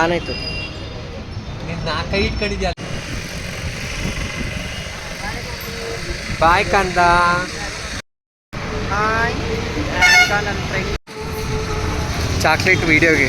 On ಆಯ್ತು. ಇಟ್ಕೊಂಡಿದ್ಯಾ? ಬಾಯ್ ಕಂದ. Chocolate ವಿಡಿಯೋಗೆ.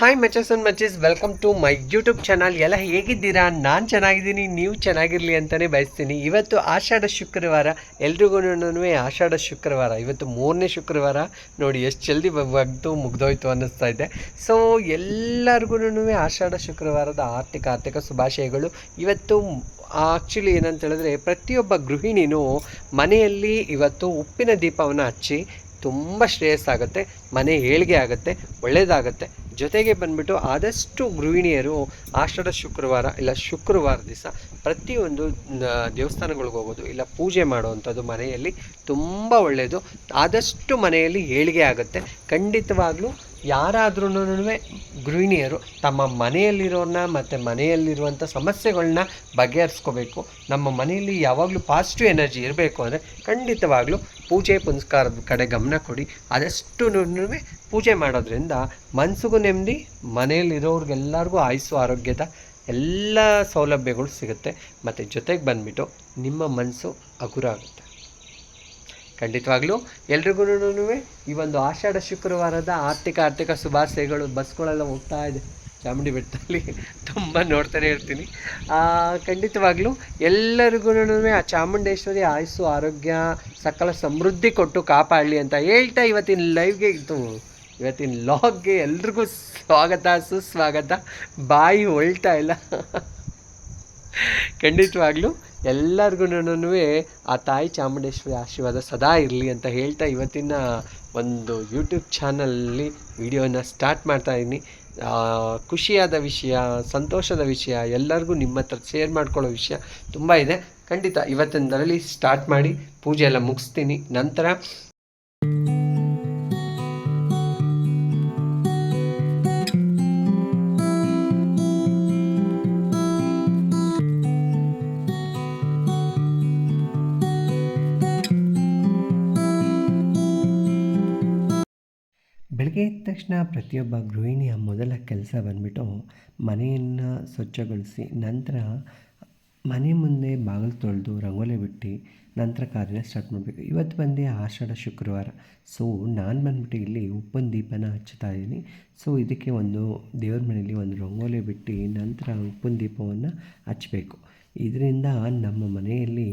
ಹಾಯ್ ಮಚಸ್ and ಮಚಸ್ welcome to my YouTube channel ಎಲ್ಲ ಹೇಗಿದ್ದೀರಾ? ನಾನು ಚೆನ್ನಾಗಿದ್ದೀನಿ, ನೀವು ಚೆನ್ನಾಗಿರಲಿ ಅಂತಲೇ ಬಯಸ್ತೀನಿ. ಇವತ್ತು ಆಷಾಢ ಶುಕ್ರವಾರ. ಎಲ್ರಿಗೂ ಆಷಾಢ ಶುಕ್ರವಾರ. ಇವತ್ತು ಮೂರನೇ ಶುಕ್ರವಾರ. ನೋಡಿ, ಎಷ್ಟು ಜಲ್ದಿ ಬಗ್ದು ಮುಗ್ದೋಯ್ತು ಅನ್ನಿಸ್ತಾ ಇದೆ. ಸೊ ಎಲ್ಲರಿಗೂ ಆಷಾಢ ಶುಕ್ರವಾರದ ಆರ್ಥಿಕ ಆರ್ಥಿಕ ಶುಭಾಶಯಗಳು. ಇವತ್ತು ಆ್ಯಕ್ಚುಲಿ ಏನಂತ ಹೇಳಿದ್ರೆ ಪ್ರತಿಯೊಬ್ಬ ಗೃಹಿಣಿನೂ ಮನೆಯಲ್ಲಿ ಇವತ್ತು ಉಪ್ಪಿನ ದೀಪವನ್ನು ಹಚ್ಚಿ ತುಂಬ ಶ್ರೇಯಸ್ಸಾಗುತ್ತೆ ಮನೆ ಏಳಿಗೆ ಆಗುತ್ತೆ ಒಳ್ಳೆಯದಾಗುತ್ತೆ ಜೊತೆಗೆ ಬಂದ್ಬಿಟ್ಟು ಆದಷ್ಟು ಗೃಹಿಣಿಯರು ಆಷಾಢ ಶುಕ್ರವಾರ ಇಲ್ಲ ಶುಕ್ರವಾರ ದಿವಸ ಪ್ರತಿಯೊಂದು ದೇವಸ್ಥಾನಗಳಿಗೆ ಹೋಗೋದು ಇಲ್ಲ ಪೂಜೆ ಮಾಡುವಂಥದ್ದು ಮನೆಯಲ್ಲಿ ತುಂಬ ಒಳ್ಳೆಯದು ಆದಷ್ಟು ಮನೆಯಲ್ಲಿ ಏಳಿಗೆ ಆಗುತ್ತೆ. ಖಂಡಿತವಾಗ್ಲೂ ಯಾರಾದ್ರೂ ಗೃಹಿಣಿಯರು ತಮ್ಮ ಮನೆಯಲ್ಲಿರೋನ್ನ ಮತ್ತು ಮನೆಯಲ್ಲಿರುವಂಥ ಸಮಸ್ಯೆಗಳನ್ನ ಬಗೆಹರಿಸ್ಕೋಬೇಕು. ನಮ್ಮ ಮನೆಯಲ್ಲಿ ಯಾವಾಗಲೂ ಪಾಸಿಟಿವ್ ಎನರ್ಜಿ ಇರಬೇಕು ಅಂದರೆ ಖಂಡಿತವಾಗ್ಲೂ ಪೂಜೆ ಪುನಸ್ಕಾರದ ಕಡೆ ಗಮನ ಕೊಡಿ. ಆದಷ್ಟು ಪೂಜೆ ಮಾಡೋದ್ರಿಂದ ಮನಸ್ಸಿಗೂ ನೆಮ್ಮದಿ, ಮನೆಯಲ್ಲಿರೋರಿಗೆಲ್ಲರಿಗೂ ಆಯಸ್ಸು, ಆರೋಗ್ಯದ ಎಲ್ಲ ಸೌಲಭ್ಯಗಳು ಸಿಗುತ್ತೆ. ಮತ್ತು ಜೊತೆಗೆ ಬಂದುಬಿಟ್ಟು ನಿಮ್ಮ ಮನಸ್ಸು ಹಗುರ ಆಗುತ್ತೆ ಖಂಡಿತವಾಗ್ಲೂ ಎಲ್ರಿಗೂ ಈ ಒಂದು ಆಷಾಢ ಶುಕ್ರವಾರದ ಆರ್ಥಿಕ ಆರ್ಥಿಕ ಶುಭಾಶಯಗಳು, ಬಸ್ಗಳೆಲ್ಲ ಹೋಗ್ತಾ ಇದೆ. ಚಾಮುಂಡಿ ಬೆಟ್ಟದಲ್ಲಿ ತುಂಬ ನೋಡ್ತಾನೆ ಇರ್ತೀನಿ. ಖಂಡಿತವಾಗ್ಲೂ ಎಲ್ಲರಿಗೂ ಆ ಚಾಮುಂಡೇಶ್ವರಿ ಆಯಸ್ಸು, ಆರೋಗ್ಯ, ಸಕಲ ಸಮೃದ್ಧಿ ಕೊಟ್ಟು ಕಾಪಾಡಲಿ ಅಂತ ಹೇಳ್ತಾ ಇವತ್ತಿನ ಲೈವ್ಗೆ ಇತ್ತು ಇವತ್ತಿನ ಲಾಗ್ಗೆ ಎಲ್ರಿಗೂ ಸ್ವಾಗತ, ಸುಸ್ವಾಗತ. ಬಾಯಿ ಹೊಳ್ತಾ ಇಲ್ಲ. ಖಂಡಿತವಾಗ್ಲೂ ಎಲ್ಲರಿಗೂ ಆ ತಾಯಿ ಚಾಮುಂಡೇಶ್ವರಿ ಆಶೀರ್ವಾದ ಸದಾ ಇರಲಿ ಅಂತ ಹೇಳ್ತಾ ಇವತ್ತಿನ ಒಂದು ಯೂಟ್ಯೂಬ್ ಚಾನಲಲ್ಲಿ ವಿಡಿಯೋನ ಸ್ಟಾರ್ಟ್ ಮಾಡ್ತಾ ಇದ್ದೀನಿ. ಖುಷಿಯಾದ ವಿಷಯ, ಸಂತೋಷದ ವಿಷಯ, ಎಲ್ಲರಿಗೂ ನಿಮ್ಮ ಹತ್ರ ಶೇರ್ ಮಾಡ್ಕೊಳ್ಳೋ ವಿಷಯ ತುಂಬ ಇದೆ. ಖಂಡಿತ ಇವತ್ತಿನದರಲ್ಲಿ ಸ್ಟಾರ್ಟ್ ಮಾಡಿ, ಪೂಜೆ ಎಲ್ಲ ಮುಗಿಸ್ತೀನಿ. ನಂತರ ಬೆಳಗ್ಗೆ ಎದ್ದ ತಕ್ಷಣ ಪ್ರತಿಯೊಬ್ಬ ಗೃಹಿಣಿಯ ಮೊದಲ ಕೆಲಸ ಬಂದ್ಬಿಟ್ಟು ಮನೆಯನ್ನು ಸ್ವಚ್ಛಗೊಳಿಸಿ ನಂತರ ಮನೆ ಮುಂದೆ ಬಾಗಿಲು ತೊಳೆದು ರಂಗೋಲಿ ಬಿಟ್ಟು ನಂತರ ಕಾರ್ಯ ಸ್ಟಾರ್ಟ್ ಮಾಡಬೇಕು. ಇವತ್ತು ಬಂದೆ ಆಷಾಢ ಶುಕ್ರವಾರ. ಸೊ ನಾನು ಬಂದ್ಬಿಟ್ಟು ಇಲ್ಲಿ ಉಪ್ಪಿನ ದೀಪನ ಹಚ್ಚುತ್ತಾ ಇದ್ದೀನಿ. ಸೊ ಇದಕ್ಕೆ ಒಂದು ದೇವ್ರ ಮನೆಯಲ್ಲಿ ಒಂದು ರಂಗೋಲಿ ಬಿಟ್ಟು ನಂತರ ಉಪ್ಪಿನ ದೀಪವನ್ನು ಹಚ್ಚಬೇಕು. ಇದರಿಂದ ನಮ್ಮ ಮನೆಯಲ್ಲಿ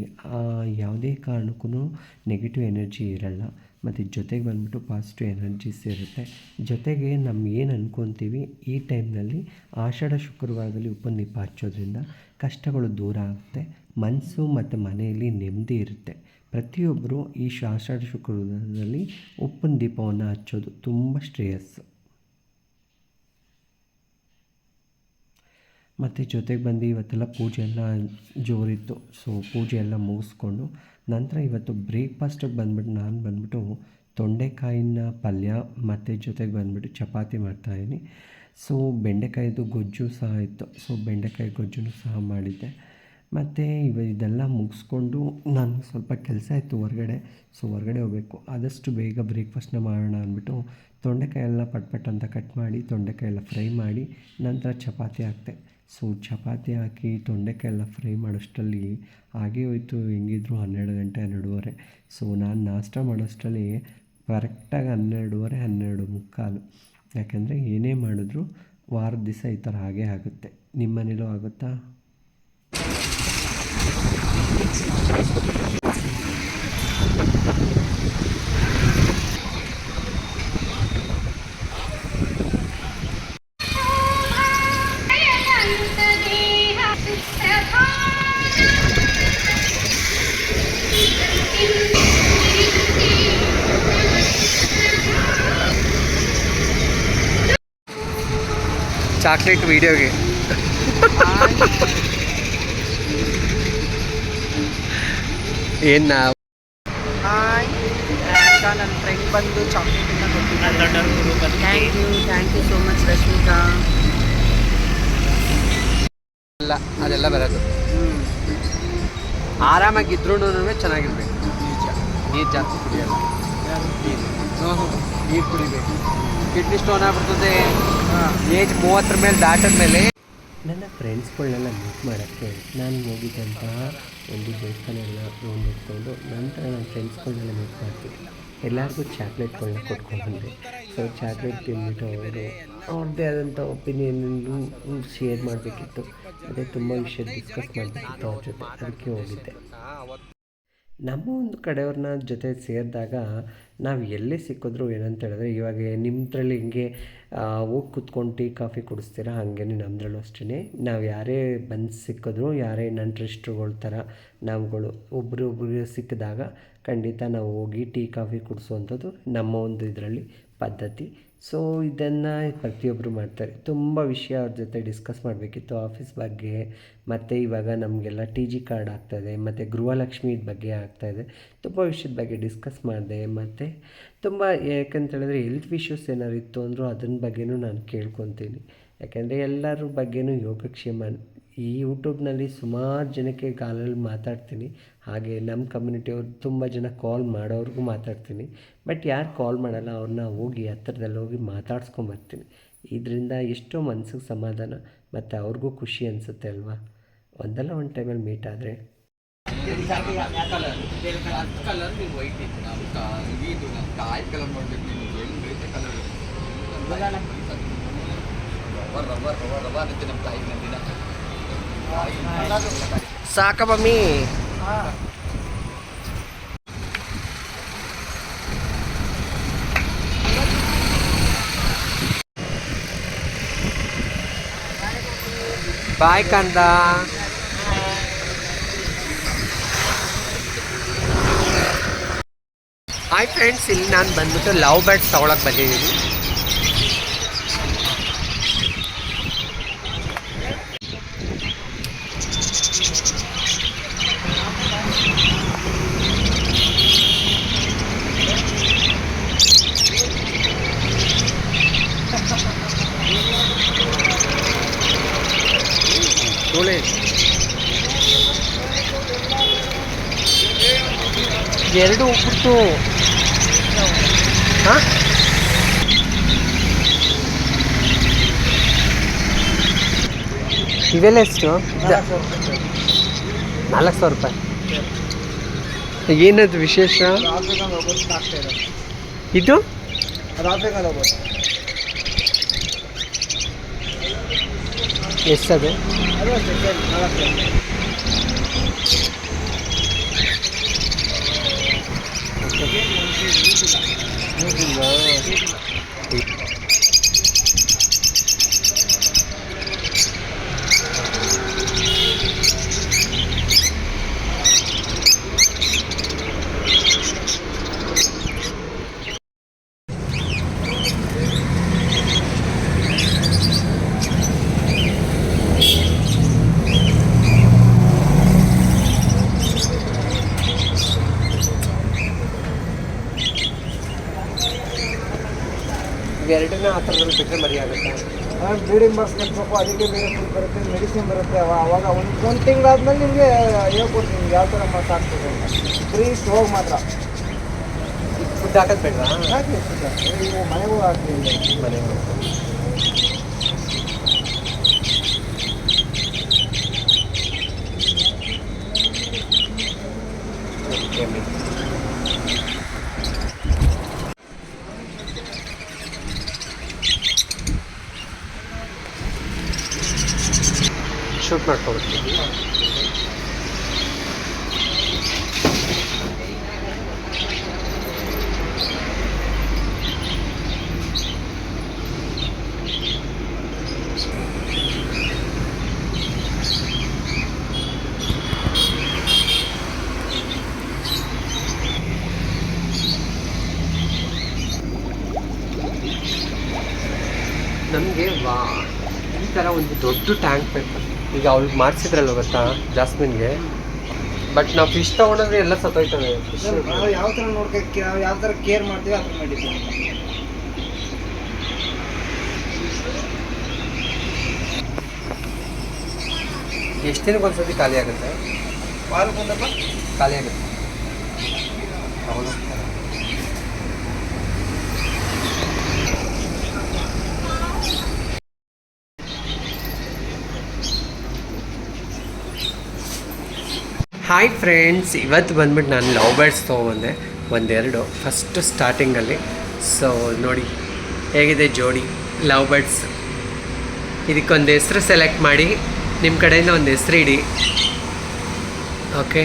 ಯಾವುದೇ ಕಾರಣಕ್ಕೂ ನೆಗೆಟಿವ್ ಎನರ್ಜಿ ಇರಲ್ಲ. ಮತ್ತು ಜೊತೆಗೆ ಬಂದ್ಬಿಟ್ಟು ಪಾಸಿಟಿವ್ ಎನರ್ಜೀಸ್ ಇರುತ್ತೆ ಜೊತೆಗೆ ನಮ್ಮ ಏನು ಅನ್ಕೊತೀವಿ, ಈ ಟೈಮ್ನಲ್ಲಿ ಆಷಾಢ ಶುಕ್ರವಾರದಲ್ಲಿ ಉಪ್ಪಿನ ದೀಪ ಹಚ್ಚೋದ್ರಿಂದ ಕಷ್ಟಗಳು ದೂರ ಆಗುತ್ತೆ. ಮನಸ್ಸು ಮತ್ತು ಮನೆಯಲ್ಲಿ ನೆಮ್ಮದಿ ಇರುತ್ತೆ. ಪ್ರತಿಯೊಬ್ಬರು ಈ ಆಷಾಢ ಶುಕ್ರವಾರದಲ್ಲಿ ಉಪ್ಪಿನ ದೀಪವನ್ನು ಹಚ್ಚೋದು ತುಂಬ ಶ್ರೇಯಸ್ಸು. ಮತ್ತು ಜೊತೆಗೆ ಬಂದು ಇವತ್ತೆಲ್ಲ ಪೂಜೆ ಎಲ್ಲ ಜೋರಿತ್ತು. ಸೊ ಪೂಜೆ ಎಲ್ಲ ಮುಗಿಸ್ಕೊಂಡು ನಂತರ ಇವತ್ತು ಬ್ರೇಕ್ಫಾಸ್ಟಿಗೆ ಬಂದ್ಬಿಟ್ಟು ನಾನು ಬಂದ್ಬಿಟ್ಟು ತೊಂಡೆಕಾಯಿನ ಪಲ್ಯ ಮತ್ತು ಜೊತೆಗೆ ಬಂದ್ಬಿಟ್ಟು ಚಪಾತಿ ಮಾಡ್ತಾಯಿದ್ದೀನಿ ಸೊ ಬೆಂಡೆಕಾಯಿದು ಗೊಜ್ಜು ಸಹ ಇತ್ತು. ಸೊ ಬೆಂಡೆಕಾಯಿ ಗೊಜ್ಜು ಸಹ ಮಾಡಿದ್ದೆ. ಮತ್ತು ಇವ, ಇದೆಲ್ಲ ಮುಗಿಸ್ಕೊಂಡು ನಾನು ಸ್ವಲ್ಪ ಕೆಲಸ ಇತ್ತು ಹೊರಗಡೆ. ಸೊ ಹೊರಗಡೆ ಹೋಗಬೇಕು. ಆದಷ್ಟು ಬೇಗ ಬ್ರೇಕ್ಫಾಸ್ಟ್ನ ಮಾಡೋಣ ಅಂದ್ಬಿಟ್ಟು ತೊಂಡೆಕಾಯಿ ಎಲ್ಲ ಪಟ್ ಪಟ್ ಅಂತ ಕಟ್ ಮಾಡಿ, ತೊಂಡೆಕಾಯೆಲ್ಲ ಫ್ರೈ ಮಾಡಿ ನಂತರ ಚಪಾತಿ ಹಾಕ್ತೆ. ಸೊ ಚಪಾತಿ ಹಾಕಿ ತೊಂಡೆಕಾಯಿ ಎಲ್ಲ ಫ್ರೈ ಮಾಡೋಷ್ಟರಲ್ಲಿ ಹಾಗೇ ಹೋಯ್ತು. ಹೆಂಗಿದ್ರು ಹನ್ನೆರಡು ಗಂಟೆ, ಹನ್ನೆರಡುವರೆ. ಸೊ ನಾನು ನಾಷ್ಟ ಮಾಡೋಷ್ಟರಲ್ಲಿ ಕರೆಕ್ಟಾಗಿ ಹನ್ನೆರಡುವರೆ, ಹನ್ನೆರಡು ಮುಕ್ಕಾಲು. ಯಾಕೆಂದರೆ ಏನೇ ಮಾಡಿದ್ರು ವಾರದ ದಿವಸ ಈ ಥರ ಹಾಗೇ ಆಗುತ್ತೆ. ನಿಮ್ಮ ಮನೇಲೂ ಆಗುತ್ತಾ? ಚಾಕ್ಲೇಟ್ ವಿಡಿಯೋಗೆ ಏನು ಹಾಯ್ ಈಗ ನನ್ನ ಫ್ರೆಂಡ್ ಬಂದು ಚಾಕ್ಲೇಟನ್ನ ಕೊಟ್ಟಿದ್ದೀನಿ thank you thank you so much Rashmika. ಅಲ್ಲ ಅದೆಲ್ಲ ಬರೋದು. ಆರಾಮಾಗಿದ್ರೂ ಚೆನ್ನಾಗಿರ್ಬೇಕು. ನಿಜ ನೀರು ಜಾಸ್ತಿ ಕುಡಿಯಲ್ಲ. ನೀರು ಕುಡಿಬೇಕು. ಕಿಡ್ನಿ ಸ್ಟೋನ್ ಆಗ್ಬಿಡ್ತದೆ. ಏಜ್ ಮೂವತ್ತರ ಮೇಲೆ ದಾಟದ ಮೇಲೆ. ನನ್ನ ಫ್ರೆಂಡ್ಸ್ಗಳನ್ನೆಲ್ಲ ಮೀಟ್ ಮಾಡೋಕ್ಕೆ ನಾನು ಹೋಗಿದ್ದಂತಹ ಒಂದು ದೇವಸ್ಥಾನಗಳನ್ನ ಎಲ್ಲ ರೌಂಡ್ ಇಟ್ಕೊಂಡು ನಂತರ ನನ್ನ ಫ್ರೆಂಡ್ಸ್ಗಳನ್ನೆಲ್ಲ ಮೀಟ್ ಮಾಡ್ತೀನಿ ಎಲ್ಲರಿಗೂ ಚಾಕ್ಲೇಟ್ಗಳನ್ನ ಕೊಟ್ಕೊಂಡು ಬಂದೆ. ಸೊ ಚಾಕ್ಲೇಟ್ ತಿಂದ್ಬಿಟ್ಟು ಅವರು ಅವ್ರದ್ದೇ ಆದಂಥ ಒಪಿನಿಯನ್ನು ಶೇರ್ ಮಾಡಬೇಕಿತ್ತು. ಅದೇ ತುಂಬ ವಿಷಯ ಡಿಸ್ಕಸ್ ಮಾಡಬೇಕಿತ್ತು ಅವ್ರ ಜೊತೆ. ಅದಕ್ಕೆ ಹೋಗಿದ್ದೆ. ನಮ್ಮ ಒಂದು ಕಡೆಯವ್ರನ್ನ ಜೊತೆ ಸೇರಿದಾಗ ನಾವು ಎಲ್ಲೇ ಸಿಕ್ಕಿದ್ರು ಏನಂತ ಹೇಳಿದ್ರೆ, ಇವಾಗ ನಿಮ್ಮದ್ರಲ್ಲಿ ಹಿಂಗೆ ಹೋಗಿ ಕುತ್ಕೊಂಡು ಟೀ, ಕಾಫಿ ಕುಡಿಸ್ತೀರಾ? ಹಾಗೇ ನಮ್ಮದ್ರಲ್ಲೂ ಅಷ್ಟೇ ನಾವು ಯಾರೇ ಬಂದು ಸಿಕ್ಕಿದ್ರು, ಯಾರೇ ನಂಟ್ರಿಸ್ಟ್ರುಗಳ ಥರ ನಾವುಗಳು ಒಬ್ಬರು ಒಬ್ಬರಿಗೆ ಸಿಕ್ಕಿದಾಗ ಖಂಡಿತ ನಾವು ಹೋಗಿ ಟೀ, ಕಾಫಿ ಕುಡಿಸುವಂಥದ್ದು ನಮ್ಮ ಒಂದು ಇದರಲ್ಲಿ ಪದ್ಧತಿ. ಸೊ ಇದನ್ನು ಪ್ರತಿಯೊಬ್ಬರು ಮಾಡ್ತಾರೆ. ತುಂಬ ವಿಷಯ ಅವ್ರ ಜೊತೆ ಡಿಸ್ಕಸ್ ಮಾಡಬೇಕಿತ್ತು ಆಫೀಸ್ ಬಗ್ಗೆ. ಮತ್ತು ಇವಾಗ ನಮಗೆಲ್ಲ ಟಿ ಜಿ ಕಾರ್ಡ್ ಆಗ್ತಾಯಿದೆ ಮತ್ತು ಗೃಹಲಕ್ಷ್ಮಿ ಬಗ್ಗೆ ಆಗ್ತಾಯಿದೆ ತುಂಬ ವಿಷಯದ ಬಗ್ಗೆ ಡಿಸ್ಕಸ್ ಮಾಡಿದೆ. ಮತ್ತು ತುಂಬ ಯಾಕಂತ ಹೇಳಿದ್ರೆ ಹೆಲ್ತ್ ಇಶ್ಯೂಸ್ ಏನಾದ್ರು ಇತ್ತು ಅಂದರೂ ಅದನ್ನ ಬಗ್ಗೆಯೂ ನಾನು ಕೇಳ್ಕೊತೀನಿ. ಯಾಕೆಂದರೆ ಎಲ್ಲರ ಬಗ್ಗೆಯೂ ಯೋಗಕ್ಷೇಮ ಈ ಯೂಟ್ಯೂಬ್ನಲ್ಲಿ ಸುಮಾರು ಜನಕ್ಕೆ ಕಾಲಲ್ಲಿ ಮಾತಾಡ್ತೀನಿ. ಹಾಗೆ ನಮ್ಮ ಕಮ್ಯುನಿಟಿಯವ್ರು ತುಂಬ ಜನ ಕಾಲ್ ಮಾಡೋರಿಗೂ ಮಾತಾಡ್ತೀನಿ. ಬಟ್ ಯಾರು ಕಾಲ್ ಮಾಡಲ್ಲ ಅವ್ರನ್ನ ಹೋಗಿ ಹತ್ತಿರದಲ್ಲಿ ಹೋಗಿ ಮಾತಾಡ್ಸ್ಕೊಂಬರ್ತೀನಿ ಇದರಿಂದ ಎಷ್ಟೋ ಮನಸ್ಸಿಗೆ ಸಮಾಧಾನ, ಮತ್ತು ಅವ್ರಿಗೂ ಖುಷಿ ಅನಿಸುತ್ತೆ ಅಲ್ವಾ? ಒಂದಲ್ಲ ಒಂದು ಟೈಮಲ್ಲಿ ಮೀಟ್ ಆದರೆ. ರಬ್ಬರ್ ರಬ್ಬರ್ ರಬ್ಬರ್ ನಮ್ಮ ತಾಯಿ ನಂದಿನ ಸಾಕ ಮಮ್ಮಿ. ಬಾಯ್ ಕಂದ. ಹಾಯ್ ಫ್ರೆಂಡ್ಸ್ ಇಲ್ಲಿ ನಾನು ಬಂದ್ಬಿಟ್ಟು ಲವ್ ಬರ್ಡ್ಸ್ ತೊಗೊಳಕ್ಕೆ ಬಂದಿದ್ದೀನಿ. ಎರಡು ಉಪ್ಪಿಟ್ಟು. ಹಾಂ? ಇವೆಲ್ಲ ಎಷ್ಟು? ನಾಲ್ಕು ಸಾವಿರ ರೂಪಾಯಿ. ಏನದು ವಿಶೇಷ? ಇದು? ಎಷ್ಟದು? ಇವೆರಡನ್ನ ಆ ಥರದಲ್ಲಿ ಬಿಟ್ಟರೆ ಮರಿ ಆಗುತ್ತೆ ಬ್ಲೀಡಿಂಗ್ ಮಾರ್ಕ್ಸ್ ಕಟ್ಟಬೇಕು ಅದಕ್ಕೆ ಬೇರೆ ಫುಡ್ ಬರುತ್ತೆ ಮೆಡಿಸಿನ್ ಬರುತ್ತೆ ಅವ- ಅವಾಗ ಒಂದು ಒಂದು ತಿಂಗಳಾದ್ಮೇಲೆ ನಿಮಗೆ ಹೇಳ್ಕೊಡ್ತೀನಿ ನಿಮ್ಗೆ ಯಾವ ಥರ ಮಾತಾಡ್ತದೆ ಅಂತ ಫ್ರೀ ಹೋಗಿ ಮಾತ್ರ ಫುಡ್ ಹಾಕೋದು ಬೇಡವಾ ಹಾಕಿ ನೀವು ಮನೆಗೂ ಹಾಕ್ತೀನಿ ಮನೆಗೆ ಶೂಟ್ ಮಾಡ್ಕೊಳ್ತೀವಿ ನಮಗೆ ವಾ ಈ ಥರ ಒಂದು ದೊಡ್ಡ ಟ್ಯಾಂಕ್ ಬೇಕು ಈಗ ಅವ್ಳಿಗೆ ಮಾಡಿಸಿದ್ರಲ್ಲ ಗೊತ್ತಾ ಜಾಸ್ಮಿನ್ಗೆ? ಬಟ್ ನಾವು ಫಿಶ್ ತಗೊಂಡ್ರೆ ಎಲ್ಲ ಸತ್ತೋಯ್ತವೆ. ಫಿಶ್ ನಾವು ಯಾವ ಥರ ನೋಡ್ಕೊಕ್ಕೆ ನಾವು ಯಾವ ಥರ ಕೇರ್ ಮಾಡ್ತೀವಿ ಅದ್ರ ನಡೀತೀವಿ ಎಷ್ಟು ದಿನಕ್ಕೆ ಒಂದ್ಸತಿ ಖಾಲಿ ಆಗುತ್ತೆ? ವಾರ ಬಂದಪ್ಪ ಖಾಲಿ ಆಗುತ್ತೆ. ಹೌದು. ಹಾಯ್ ಫ್ರೆಂಡ್ಸ್ ಇವತ್ತು ಬಂದ್ಬಿಟ್ಟು ನಾನು ಲವ್ ಬರ್ಡ್ಸ್ ತೊಗೊಬಂದೆ ಒಂದೆರಡು ಫಸ್ಟ್ ಸ್ಟಾರ್ಟಿಂಗಲ್ಲಿ ಸೊ ನೋಡಿ, ಹೇಗಿದೆ ಜೋಡಿ ಲವ್ ಬರ್ಡ್ಸ್ ಇದಕ್ಕೊಂದು ಹೆಸ್ರು ಸೆಲೆಕ್ಟ್ ಮಾಡಿ ನಿಮ್ಮ ಕಡೆಯಿಂದ ಒಂದು ಹೆಸ್ರು ಇಡಿ. ಓಕೆ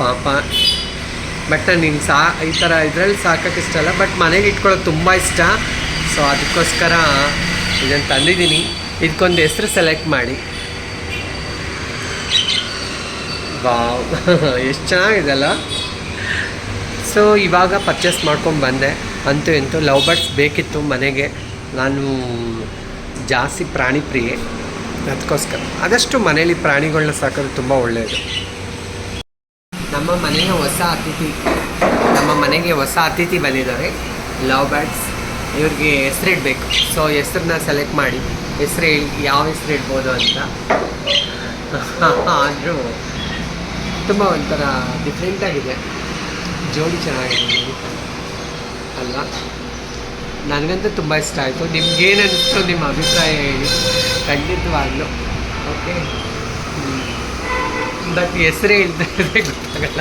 ಪಾಪ. ಬಟ್ ನಾನು ಸಾ, ಈ ಥರ ಇದರಲ್ಲಿ ಸಾಕೋಕ್ಕೆ ಇಷ್ಟ ಅಲ್ಲ ಬಟ್ ಮನೇಲಿ ಇಟ್ಕೊಳ್ಳೋದು ತುಂಬ ಇಷ್ಟ. ಸೊ ಅದಕ್ಕೋಸ್ಕರ ಇದನ್ನು ತಂದಿದ್ದೀನಿ. ಇದಕ್ಕೊಂದು ಹೆಸ್ರು ಸೆಲೆಕ್ಟ್ ಮಾಡಿ. ಎಷ್ಟು ಚೆನ್ನಾಗಿದೆ ಅಲ್ಲ ಸೊ ಇವಾಗ ಪರ್ಚೇಸ್ ಮಾಡ್ಕೊಂಡು ಬಂದೆ. ಅಂತೂ ಇಂತೂ ಲವ್ ಬರ್ಡ್ಸ್ ಬೇಕಿತ್ತು ಮನೆಗೆ. ನಾನು ಜಾಸ್ತಿ ಪ್ರಾಣಿ ಪ್ರಿಯೆ. ಅದಕ್ಕೋಸ್ಕರ ಆದಷ್ಟು ಮನೇಲಿ ಪ್ರಾಣಿಗಳನ್ನ ಸಾಕೋದು ತುಂಬ ಒಳ್ಳೆಯದು ನಮ್ಮ ಮನೆಯ ಹೊಸ ಅತಿಥಿ, ನಮ್ಮ ಮನೆಗೆ ಹೊಸ ಅತಿಥಿ ಬಂದಿದ್ದಾರೆ. Love birds. ಇವ್ರಿಗೆ ಹೆಸರಿಡಬೇಕು. ಸೊ ಹೆಸ್ರನ್ನ ಸೆಲೆಕ್ಟ್ ಮಾಡಿ. ಹೆಸ್ರು ಯಾವ ಹೆಸ್ರು ಇಡ್ಬೋದು ಅಂತ. ಆದರೂ ತುಂಬ ಒಂಥರ ಡಿಫ್ರೆಂಟಾಗಿದೆ ಜೋಡಿ ಚೆನ್ನಾಗಿದೆ. ಅಲ್ವಾ ನನಗಂತೂ ತುಂಬ ಇಷ್ಟ ಆಯಿತು. ನಿಮ್ಗೇನು ಅನ್ನಿಸ್ತು ನಿಮ್ಮ ಅಭಿಪ್ರಾಯ ಹೇಳಿ. ಖಂಡಿತವಾಗ್ಲೂ. ಓಕೆ ಬಟ್ ಹೆಸರೇ ಇಲ್ದೇ ಗೊತ್ತಾಗಲ್ಲ.